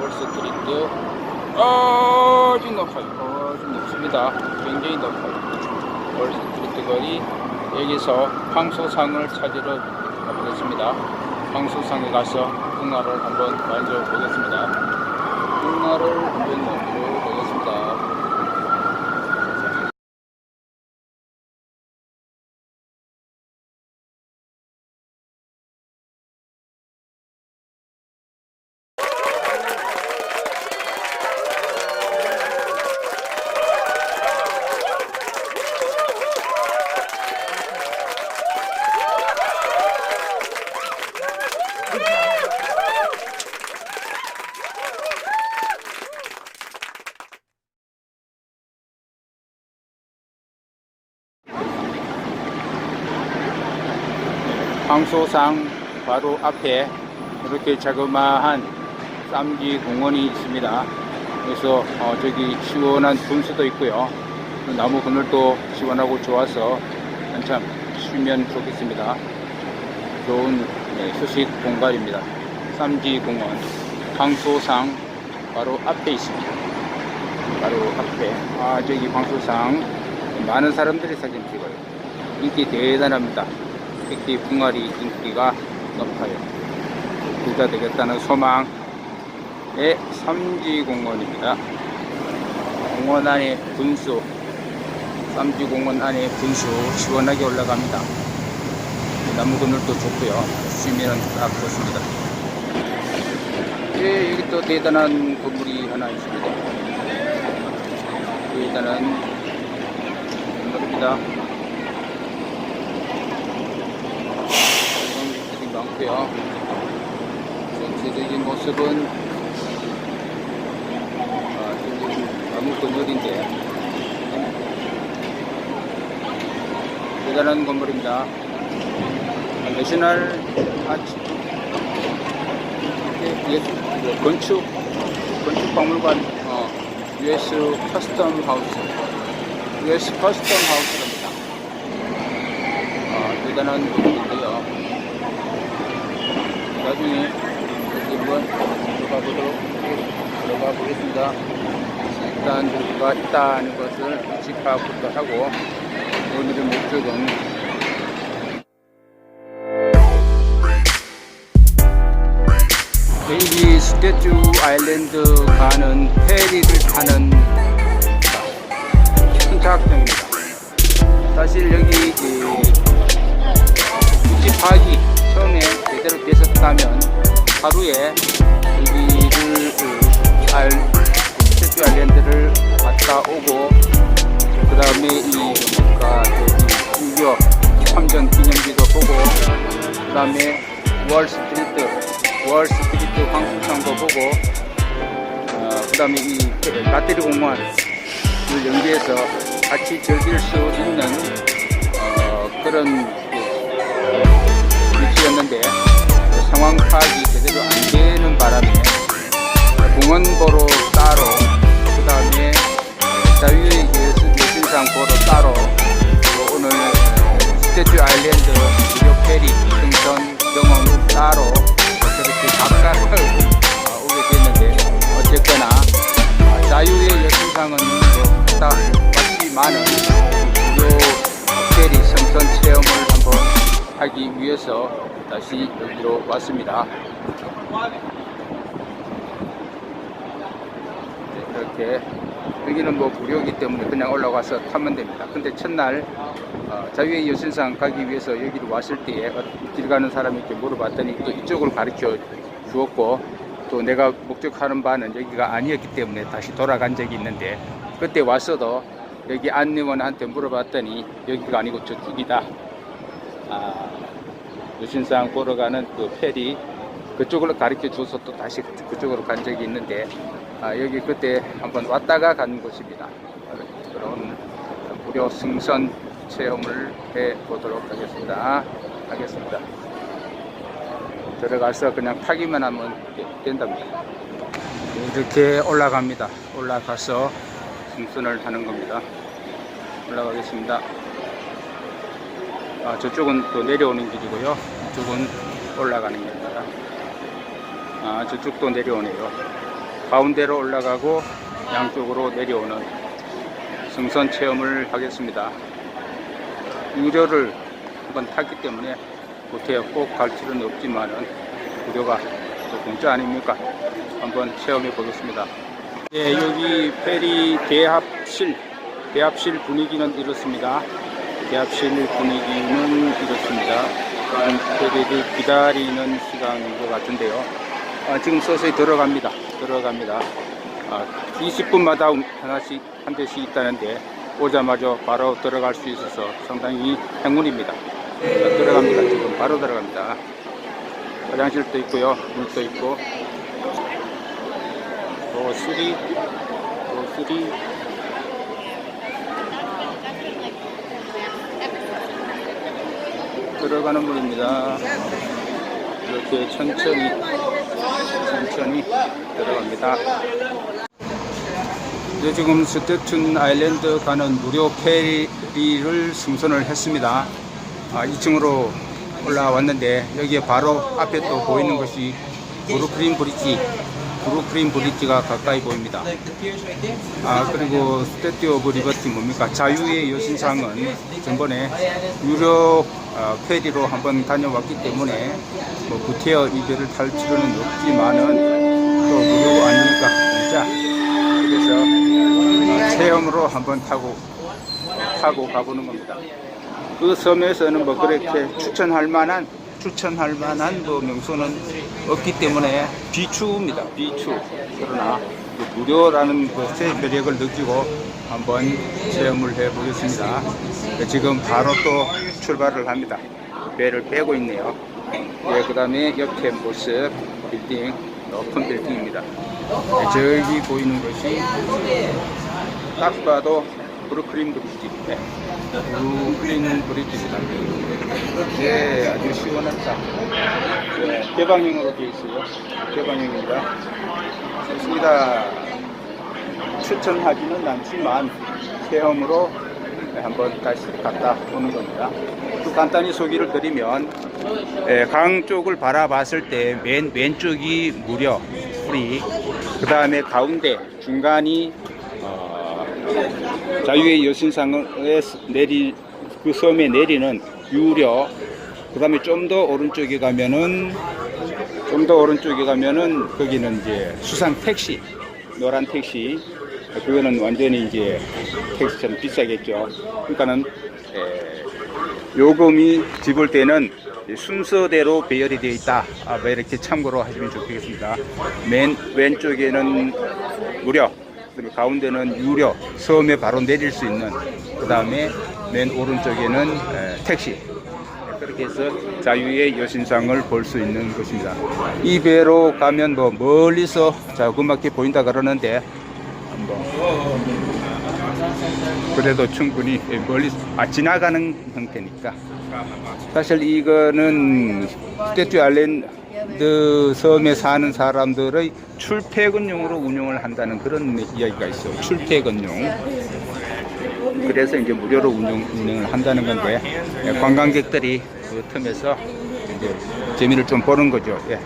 월스트리트 아주 높아요. 아주 높습니다. 굉장히 높아요. 월스트리트 거리 여기서 황소상을 찾으러 가보겠습니다. 황소상에 가서 붕어를 한번 만져보겠습니다. 붕어를 한번 만져보겠습니다 황소상 바로 앞에 이렇게 자그마한 쌈지 공원이 있습니다. 그래서 어, 저기 시원한 분수도 있고요. 나무 그늘도 시원하고 좋아서 한참 쉬면 좋겠습니다. 좋은 네, 휴식 공간입니다. 쌈지 공원 황소상 바로 앞에 있습니다. 바로 앞에 아 저기 황소상 많은 사람들이 사진 찍어요. 인기 대단합니다. 특히 붕어리 인기가 높아요. 부자 되겠다는 소망의 삼지공원입니다. 공원 안에 분수, 삼지공원 안에 분수 시원하게 올라갑니다. 나무 그늘도 좋고요. 쉬면은 딱 좋습니다. 예, 여기 또 대단한 건물이 하나 있습니다. 대단한 건물입니다. 많고요. 전체적인 모습은 아, 나무 건물인데 대단한 건물입니다. 내셔널 아치 예, 예, 건축 건축 박물관 어, US 커스텀 하우스 US 커스텀 하우스랍니다. 아, 대단한 건물인데요. 나중에 한번 들어가 보도록 들어가 보겠습니다. 일단 여기가 있다는 것을 집합부터 하고 오늘의 목적은 베이비 스태츄 아일랜드 가는 페리를 타는 선착장입니다. 사실 여기 이 집하기 처음에 제대로 됐었다면 하루에 여기를 그 알, 스태츄 아일랜드를 갔다 오고 그 다음에 이 저기 유교 참전 기념비도 보고 그 다음에 월스트리트 월스트리트 황수창도 보고 어, 그 다음에 이 나트리 공원을 연계해서 같이 즐길 수 있는 어, 그런 그 위치였는데 상황 파악이 제대로 안 되는 바람에 공원 보러 따로 그 다음에 자유의 예술상 보러 따로 또 오늘 스태츄 아일랜드 무료 페리 승선 경험 따로 그렇게 각각 어, 오게 됐는데 어쨌거나 어, 자유의 여신상은 다 같지만은 무료 페리 승선 체험을 하기 위해서 다시 여기로 왔습니다. 네, 이렇게 여기는 뭐 무료이기 때문에 그냥 올라가서 타면 됩니다. 근데 첫날 어, 자유의 여신상 가기 위해서 여기를 왔을 때에 어, 길 가는 사람에게 물어봤더니 또 이쪽을 가르쳐 주었고 또 내가 목적하는 바는 여기가 아니었기 때문에 다시 돌아간 적이 있는데 그때 왔어도 여기 안내원한테 물어봤더니 여기가 아니고 저쪽이다. 아, 여신상 보러 가는 그 페리 그쪽으로 가르쳐 줘서 또 다시 그쪽으로 간 적이 있는데 아, 여기 그때 한번 왔다가 간 곳입니다. 그런 무료 승선 체험을 해 보도록 하겠습니다. 하겠습니다. 들어가서 그냥 타기만 하면 된답니다. 이렇게 올라갑니다. 올라가서 승선을 하는 겁니다. 올라가겠습니다. 아, 저쪽은 또 내려오는 길이고요. 이쪽은 올라가는 길입니다. 아, 저쪽도 내려오네요. 가운데로 올라가고 양쪽으로 내려오는 승선 체험을 하겠습니다. 유료를 한번 탔기 때문에 구태에 꼭갈 필요는 없지만은 무료가 또 공짜 아닙니까? 한번 체험해 보겠습니다. 예, 여기 페리 대합실, 대합실 분위기는 이렇습니다. 대합실 분위기는 이렇습니다. 페리를 기다리는 시간인 것 같은데요. 아, 지금 서서히 들어갑니다. 들어갑니다. 아, 20분마다 하나씩 한 대씩 있다는데 오자마자 바로 들어갈 수 있어서 상당히 행운입니다. 자, 들어갑니다. 지금 바로 들어갑니다. 화장실도 있고요. 물도 있고. 도수리, 도수리. 들어가는 물입니다. 이렇게 천천히, 천천히 들어갑니다. 이제 지금 스테튼 아일랜드 가는 무료 페리를 승선을 했습니다. 아, 2층으로 올라왔는데 여기에 바로 앞에 또 보이는 것이 브루클린 브릿지, 브루클린 브릿지가 가까이 보입니다. 아 그리고 스태튜 오브 리버티 뭡니까 자유의 여신상은 전번에 유료 어, 페리로 한번 다녀왔기 때문에 뭐 구태여 이별을 탈 필요는 없지만은 또 무료 아닙니까 공짜 그래서 어, 체험으로 한번 타고 타고 가보는 겁니다. 그 섬에서는 뭐 그렇게 추천할 만한 추천할 만한 뭐 명소는 없기 때문에 비추입니다. 비추. 그러나 그 무료라는 것의 매력을 느끼고 한번 체험을 해 보겠습니다. 지금 바로 또 출발을 합니다. 배를 빼고 있네요. 예, 그 다음에 옆에 모습 빌딩 높은 빌딩입니다. 예, 저기 보이는 것이 딱 봐도 브루클린 브릿지. 네. 브루클린 브릿지입니다. 네, 아주 시원하다. 네, 개방형으로 되어 있어요. 개방형입니다. 좋습니다. 추천하지는 않지만 체험으로 한번 다시 갔다 오는 겁니다. 또 간단히 소개를 드리면 예, 강 쪽을 바라봤을 때 맨 왼쪽이 무료 프리 그 다음에 가운데 중간이 어, 자유의 여신상에 내리 그 섬에 내리는 유료 그 다음에 좀 더 오른쪽에 가면은 좀 더 오른쪽에 가면은 거기는 이제 수상 택시 노란 택시 그거는 완전히 이제 택시처럼 비싸겠죠. 그러니까는 에, 요금이 지불 때는 순서대로 배열이 되어 있다. 아, 뭐 이렇게 참고로 하시면 좋겠습니다. 맨 왼쪽에는 무료 그리고 가운데는 유료 섬에 바로 내릴 수 있는 그 다음에 맨 오른쪽에는 에, 택시. 그렇게 해서 자유의 여신상을 볼 수 있는 것입니다. 이 배로 가면 뭐 멀리서 자그맣게 보인다 그러는데 한번 그래도 충분히 멀리 아 지나가는 형태니까 사실 이거는 스태튜 아일랜드 섬에 사는 사람들의 출퇴근용으로 운영을 한다는 그런 이야기가 있어요. 출퇴근용. 그래서 이제 무료로 운영, 운영을 한다는 건데 예, 관광객들이 그 틈에서 이제 재미를 좀 보는 거죠. 예.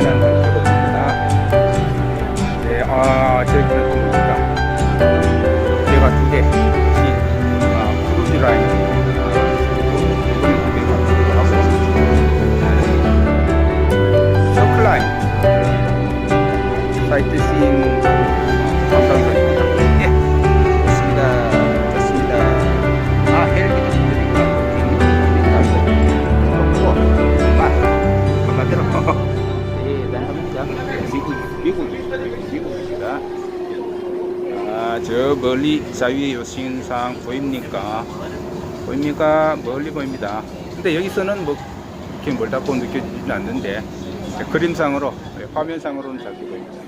이 자유의 여신상 보입니까? 보입니까? 멀리 보입니다. 근데 여기서는 뭐 이렇게 멀다고 느껴지진 않는데 그림상으로 화면상으로는 잘 보입니다.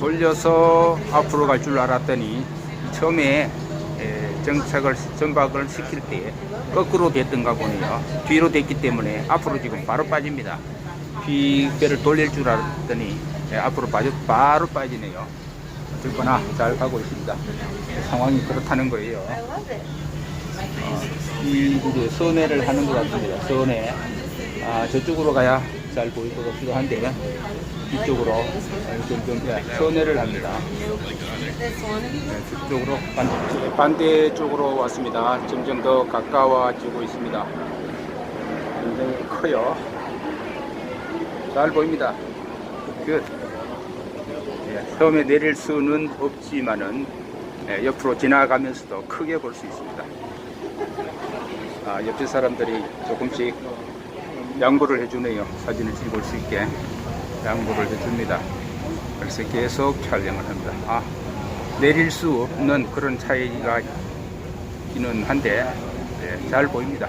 돌려서 앞으로 갈 줄 알았더니 처음에 에, 정착을 전박을 시킬 때 거꾸로 됐던가 보네요. 뒤로 됐기 때문에 앞으로 지금 바로 빠집니다. 휘배를 돌릴 줄 알았더니 에, 앞으로 빠져 바로 빠지네요. 듣거나 잘 가고 있습니다. 상황이 그렇다는 거예요. 어, 이 이제 선회를 하는 것 같습니다. 선회. 아, 저쪽으로 가야 잘 보일 것 같기도 한데 이쪽으로 예, 선회를 합니다. 네, 저쪽으로 반대, 반대쪽으로 왔습니다. 점점 더 가까워지고 있습니다. 굉장히 커요. 잘 보입니다. 끝. 예, 처음에 내릴 수는 없지만은 예, 옆으로 지나가면서도 크게 볼 수 있습니다. 아, 옆에 사람들이 조금씩 양보를 해주네요. 사진을 찍을 수 있게 양보를 해줍니다. 그래서 계속 촬영을 합니다. 아, 내릴 수 없는 그런 차이가 있기는 한데 예, 잘 보입니다.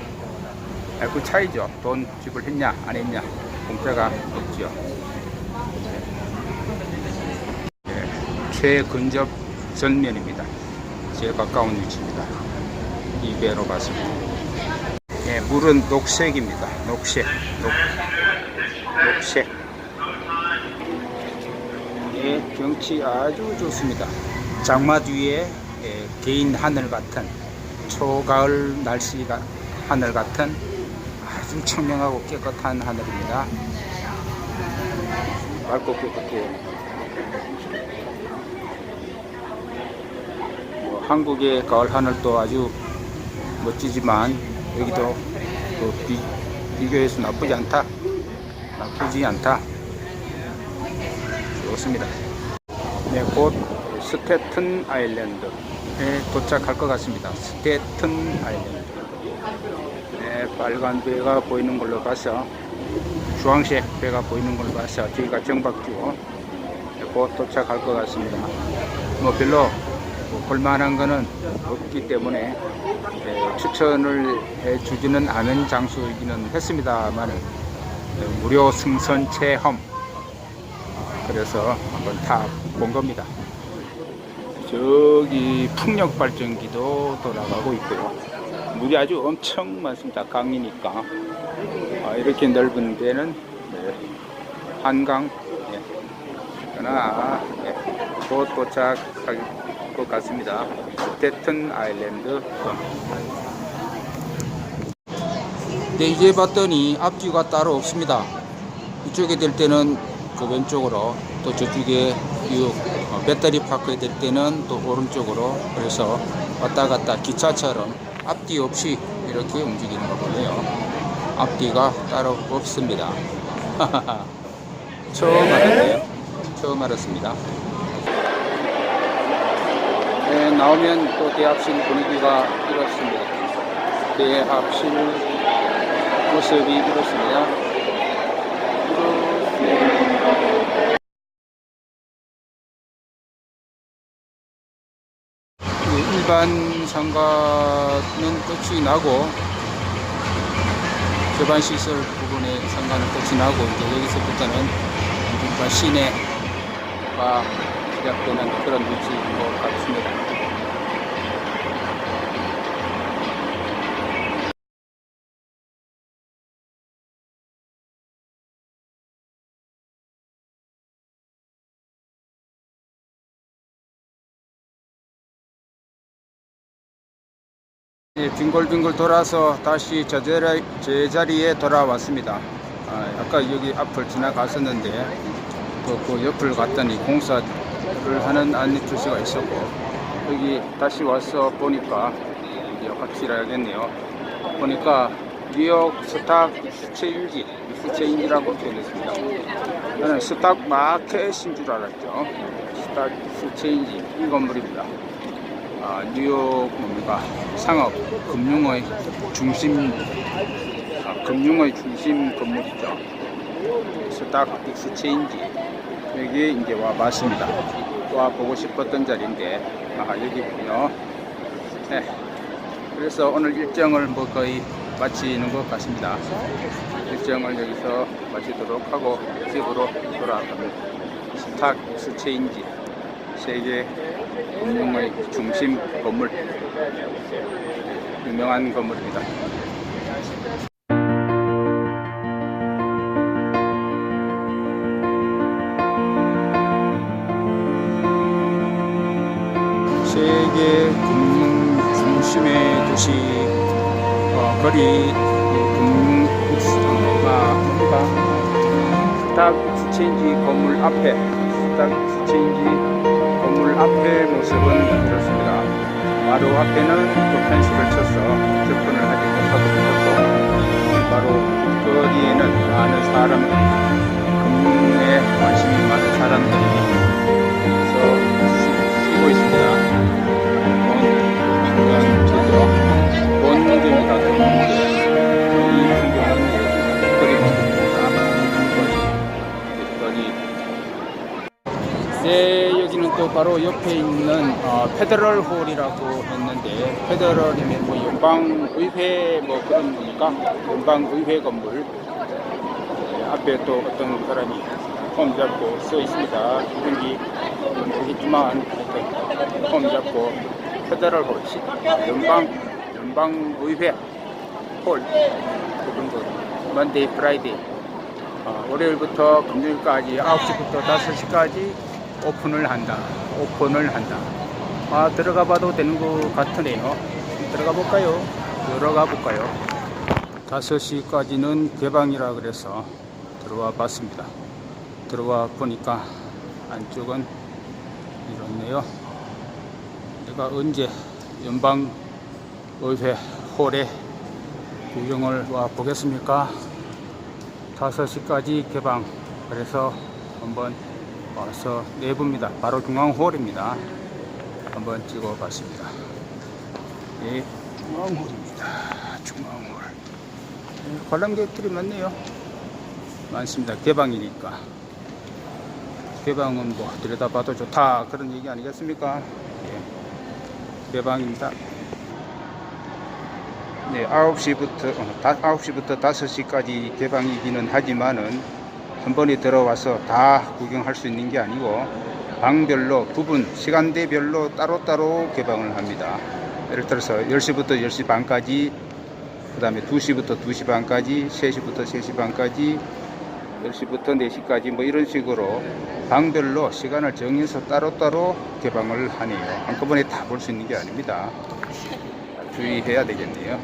아, 그 차이죠. 돈 지불했냐 안 했냐 공짜가 없죠. 예, 최근접 전면입니다. 제일 가까운 위치입니다. 이 배로 봤습니다. 예, 물은 녹색입니다. 녹색, 녹, 녹색. 예, 경치 아주 좋습니다. 장마 뒤에 예, 개인 하늘 같은 초가을 날씨가 하늘 같은 아주 청명하고 깨끗한 하늘입니다. 맑고 깨끗해요. 한국의 가을 하늘도 아주 멋지지만 여기도 그 비, 비교해서 나쁘지 않다. 나쁘지 않다. 좋습니다. 네, 곧 스테튼 아일랜드에 도착할 것 같습니다. 스테튼 아일랜드. 네, 빨간 배가 보이는 걸로 봐서 주황색 배가 보이는 걸로 봐서 저희가 정박주 네, 곧 도착할 것 같습니다. 뭐 별로 뭐 볼만한 거는 없기 때문에 예, 추천을 해주지는 않은 장소이기는 했습니다만 무료 승선 체험 그래서 한번 타본 겁니다. 저기 풍력 발전기도 돌아가고 있고요. 물이 아주 엄청 많습니다. 강이니까 아, 이렇게 넓은 데는 네, 한강 예. 그러나 예, 곧 도착할 것 같습니다. 스테튼 아일랜드 네, 이제 봤더니 앞뒤가 따로 없습니다. 이쪽에 될 때는 그 왼쪽으로 또 저쪽에 이 어, 배터리 파크에 될 때는 또 오른쪽으로 그래서 왔다 갔다 기차처럼 앞뒤 없이 이렇게 움직이는 거 보네요. 앞뒤가 따로 없습니다. 처음 알았네요. 처음 알았습니다. 네, 나오면 또 대합실 분위기가 이렇습니다. 대합실 모습이 이렇습니다. 네, 일반 상가는 끝이 나고 개반 시설 부분의 상가는 끝이 나고 이제 여기서부터는 일반 시내가 시작되는 그런 위치 빙글빙글 돌아서 다시 제자리, 제자리에 돌아왔습니다. 아, 아까 여기 앞을 지나갔었는데 또 그 옆을 갔더니 공사를 하는 안내 표시가 있었고 여기 다시 와서 보니까 이제 확실하겠네요. 보니까 뉴욕 스탁 수체인지 수체인지라고 표현했습니다. 저는 스탁 마켓인 줄 알았죠. 스탁 수체인지 이 건물입니다. 아, 뉴욕 뭡니까 상업 금융의 중심 아, 금융의 중심 건물이죠. 스탁 익스체인지 여기 이제 와 봤습니다. 와 보고 싶었던 자리인데 아 여기군요. 네. 그래서 오늘 일정을 뭐 거의 마치는 것 같습니다. 일정을 여기서 마치도록 하고 집으로 돌아갑니다. 스탁 익스체인지 세계 공동의 중심 건물 유명한 건물입니다. 세계 금융 중심의 도시 어, 거리 금융 국가 스탁 스체인지 건물 앞에 스탁 스체인지 앞에 모습은 이렇습니다. 바로 앞에는 또 펜스를 쳐서 접근을 하지 못하고 있었고 바로 거리에는 많은 사람 금융 옆에 있는 어, 페더럴 홀이라고 했는데 페더럴이면 뭐 연방의회 뭐 그런 거니까? 연방의회 건물. 네, 앞에 또 어떤 사람이 폼 잡고 써 있습니다. 여기 보겠지만 폼 잡고 페더럴 홀 시- 연방 연방의회 홀. 그런 거 먼데이 프라이데이 어, 월요일부터 금요일까지 9시부터 5시까지 오픈을 한다. 오픈을 한다. 아, 들어가 봐도 되는 것 같으네요. 들어가 볼까요? 들어가 볼까요? 5시까지는 개방이라 그래서 들어와 봤습니다. 들어와 보니까 안쪽은 이렇네요. 내가 언제 연방의회 홀에 구경을 와 보겠습니까? 5시까지 개방 그래서 한번 와서 내부입니다. 바로 중앙홀입니다. 한번 찍어 봤습니다. 예, 중앙홀입니다. 중앙홀. 예, 관람객들이 많네요. 많습니다. 개방이니까. 개방은 뭐 들여다봐도 좋다. 그런 얘기 아니겠습니까? 예, 개방입니다. 네, 9시부터, 어, 다, 9시부터 5시까지 개방이기는 하지만은 한 번에 들어와서 다 구경할 수 있는 게 아니고 방별로 부분, 시간대별로 따로따로 개방을 합니다. 예를 들어서 10시부터 10시 반까지, 그 다음에 2시부터 2시 반까지, 3시부터 3시 반까지, 10시부터 4시까지 뭐 이런 식으로 방별로 시간을 정해서 따로따로 개방을 하네요. 한꺼번에 다 볼 수 있는 게 아닙니다. 주의해야 되겠네요.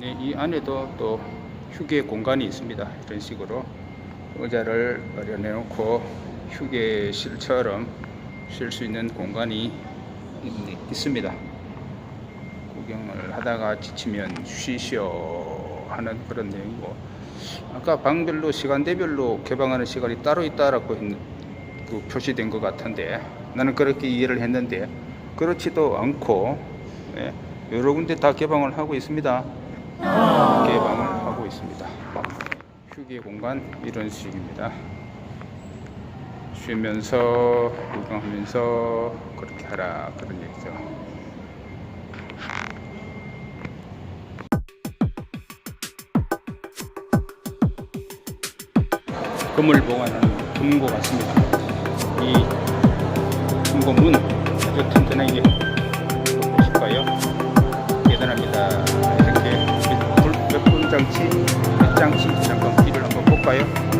네, 이 안에도 또 휴게 공간이 있습니다. 이런 식으로 의자를 마련해 놓고 휴게실처럼 쉴 수 있는 공간이 있- 있습니다. 구경을 하다가 지치면 쉬시오 하는 그런 내용이고 아까 방별로 시간대별로 개방하는 시간이 따로 있다라고 했, 그 표시된 것 같은데 나는 그렇게 이해를 했는데 그렇지도 않고 예, 여러 군데 다 개방을 하고 있습니다. 개방을 하고 있습니다. 휴게 공간 이런 식입니다. 쉬면서 구경하면서 그렇게 하라 그런 얘기죠. 금을 보관하는 금고 같습니다. 이 금고문 아주 튼튼하게 장치, 몇 장치 잠깐 길을 한번 볼까요?